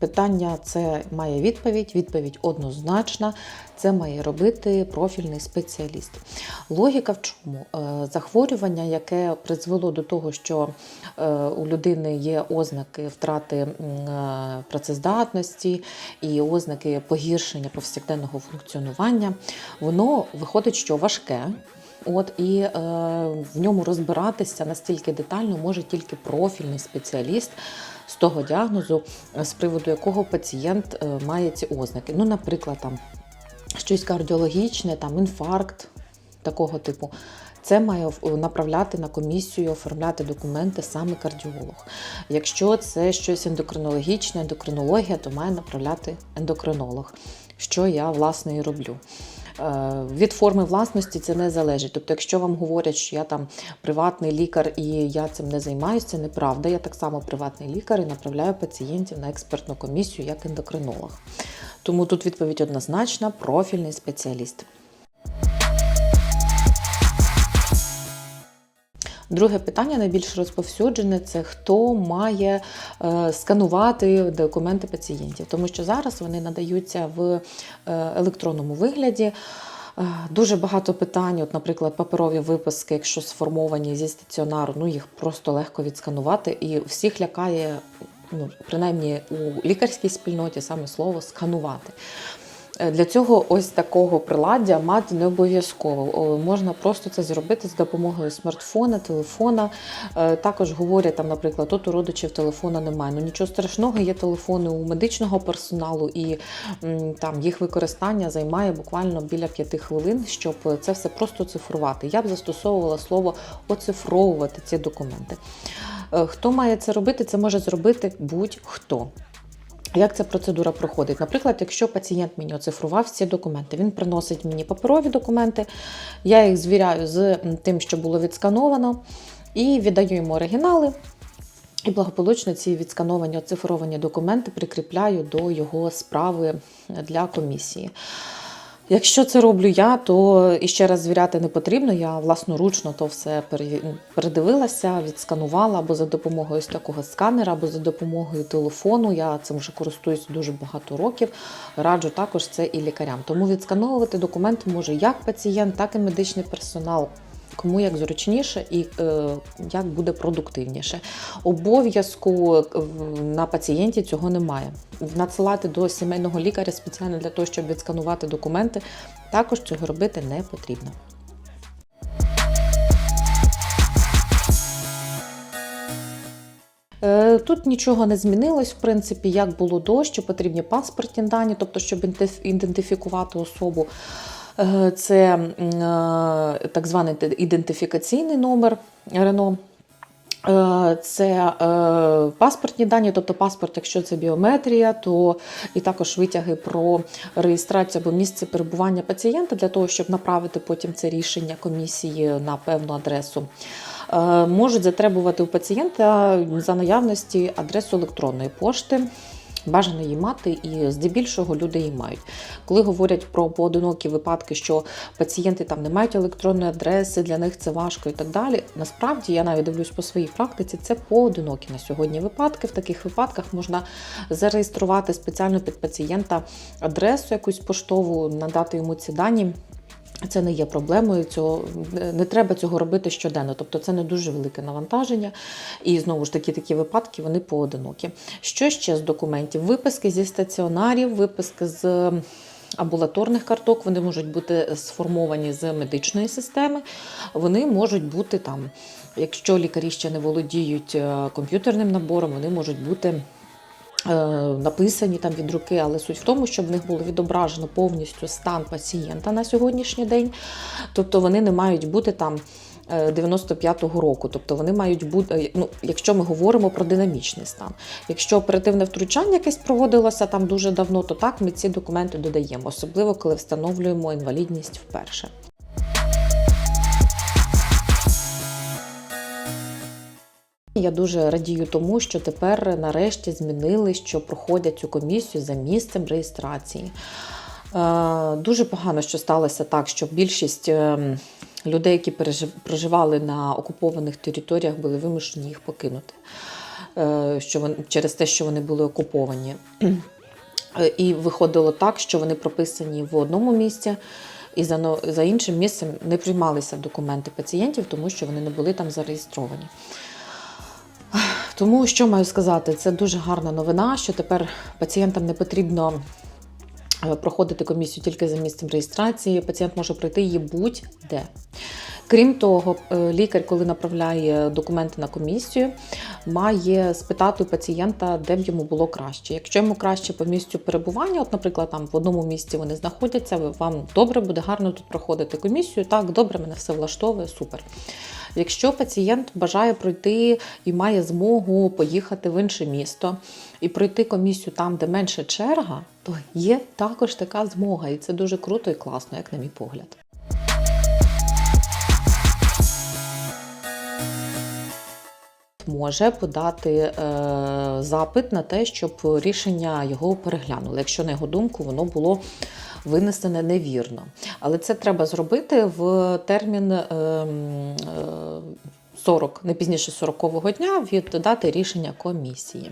Питання це має відповідь, відповідь однозначна. Це має робити профільний спеціаліст. Логіка в чому? Е, Захворювання, яке призвело до того, що е, у людини є ознаки втрати е, працездатності і ознаки погіршення повсякденного функціонування, воно виходить, що важке. От і е, в ньому розбиратися настільки детально може тільки профільний спеціаліст з того діагнозу, е, з приводу якого пацієнт е, має ці ознаки. Ну, наприклад, там щось кардіологічне, там інфаркт такого типу. Це має направляти на комісію, оформляти документи саме кардіолог. Якщо це щось ендокринологічне, ендокринологія, то має направляти ендокринолог, що я власне і роблю. Е, Від форми власності це не залежить. Тобто, якщо вам говорять, що я там приватний лікар і я цим не займаюся, це неправда. Я так само приватний лікар і направляю пацієнтів на експертну комісію як ендокринолог. Тому тут відповідь однозначна: профільний спеціаліст. Друге питання найбільш розповсюджене це хто має е, сканувати документи пацієнтів, тому що зараз вони надаються в е, електронному вигляді. Е, Дуже багато питань, от, наприклад, паперові виписки, якщо сформовані зі стаціонару, ну їх просто легко відсканувати, і всіх лякає, ну принаймні у лікарській спільноті саме слово сканувати. Е, Для цього ось такого приладдя мати не обов'язково. Можна просто це зробити з допомогою смартфона, телефона. Е, Також говорять там, наприклад, тут у родичів телефона немає. Ну нічого страшного, є телефони у медичного персоналу, і там їх використання займає буквально біля п'яти хвилин, щоб це все просто цифрувати. Я б застосовувала слово оцифровувати ці документи. Е, Хто має це робити? Це може зробити будь-хто. Як ця процедура проходить? Наприклад, якщо пацієнт мені оцифрував ці документи, він приносить мені паперові документи, я їх звіряю з тим, що було відскановано, і віддаю йому оригінали. І благополучно ці відскановані оцифровані документи прикріпляю до його справи для комісії. Якщо це роблю я, то іще раз звіряти не потрібно. Я власноручно то все передивилася, відсканувала або за допомогою ось такого сканера, або за допомогою телефону. Я цим вже користуюся дуже багато років. Раджу також це і лікарям. Тому відскановувати документи може як пацієнт, так і медичний персонал. Кому як зручніше і е, як буде продуктивніше. Обов'язку е, на пацієнті цього немає. Надсилати до сімейного лікаря спеціально для того, щоб відсканувати документи, також цього робити не потрібно. Е, Тут нічого не змінилось, в принципі, як було до, що потрібні паспортні дані, тобто, щоб ідентифікувати особу. Е, Це е, так званий ідентифікаційний номер РНО. Е, Це паспортні дані, тобто паспорт, якщо це біометрія, то і також витяги про реєстрацію або місце перебування пацієнта для того, щоб направити потім це рішення комісії на певну адресу. Можуть затребувати у пацієнта за наявності адресу електронної пошти. Бажано її мати, і здебільшого люди її мають. Коли говорять про поодинокі випадки, що пацієнти там не мають електронної адреси, для них це важко і так далі. Насправді я навіть дивлюсь по своїй практиці, це поодинокі на сьогодні випадки. В таких випадках можна зареєструвати спеціально під пацієнта адресу якусь поштову, надати йому ці дані. Це не є проблемою, цього не треба цього робити щоденно. Тобто це не дуже велике навантаження. І знову ж таки, такі випадки вони поодинокі. Що ще з документів? Виписки зі стаціонарів, виписки з амбулаторних карток, вони можуть бути сформовані з медичної системи. Вони можуть бути там, якщо лікарі ще не володіють е, комп'ютерним набором, вони можуть бути. Е, Написані там від руки, але суть в тому, щоб в них було відображено повністю стан пацієнта на сьогоднішній день. Тобто вони не мають бути там е, 95-го року. Тобто вони мають бути, е, ну, якщо ми говоримо про динамічний стан. Якщо оперативне втручання якесь проводилося там дуже давно, то так ми ці документи додаємо, особливо коли встановлюємо інвалідність вперше. Я дуже радію тому, що тепер нарешті змінили, що проходять цю комісію за місцем реєстрації. Е, Дуже погано, що сталося так, що більшість е, людей, які проживали на окупованих територіях, були вимушені їх покинути. е, що вони, через те, що вони були окуповані. І виходило так, що вони прописані в одному місці, і за, за іншим місцем не приймалися документи пацієнтів, тому що вони не були там зареєстровані. Тому що маю сказати, це дуже гарна новина, що тепер пацієнтам не потрібно е, проходити комісію тільки за місцем реєстрації. Пацієнт може пройти її будь-де. Крім того, е, лікар, коли направляє документи на комісію, має спитати у пацієнта, де б йому було краще. Якщо йому краще по місцю перебування, от, наприклад, там в одному місці вони знаходяться, вам добре буде гарно тут проходити комісію. Так, добре, мене все влаштовує, супер. Якщо пацієнт бажає пройти і має змогу поїхати в інше місто і пройти комісію там, де менше черга, то є також така змога, і це дуже круто і класно, як на мій погляд. Може подати е, запит на те, щоб рішення його переглянули, якщо на його думку воно було винесене невірно. Але це треба зробити в термін е, е, 40, не пізніше 40-го дня від дати рішення комісії.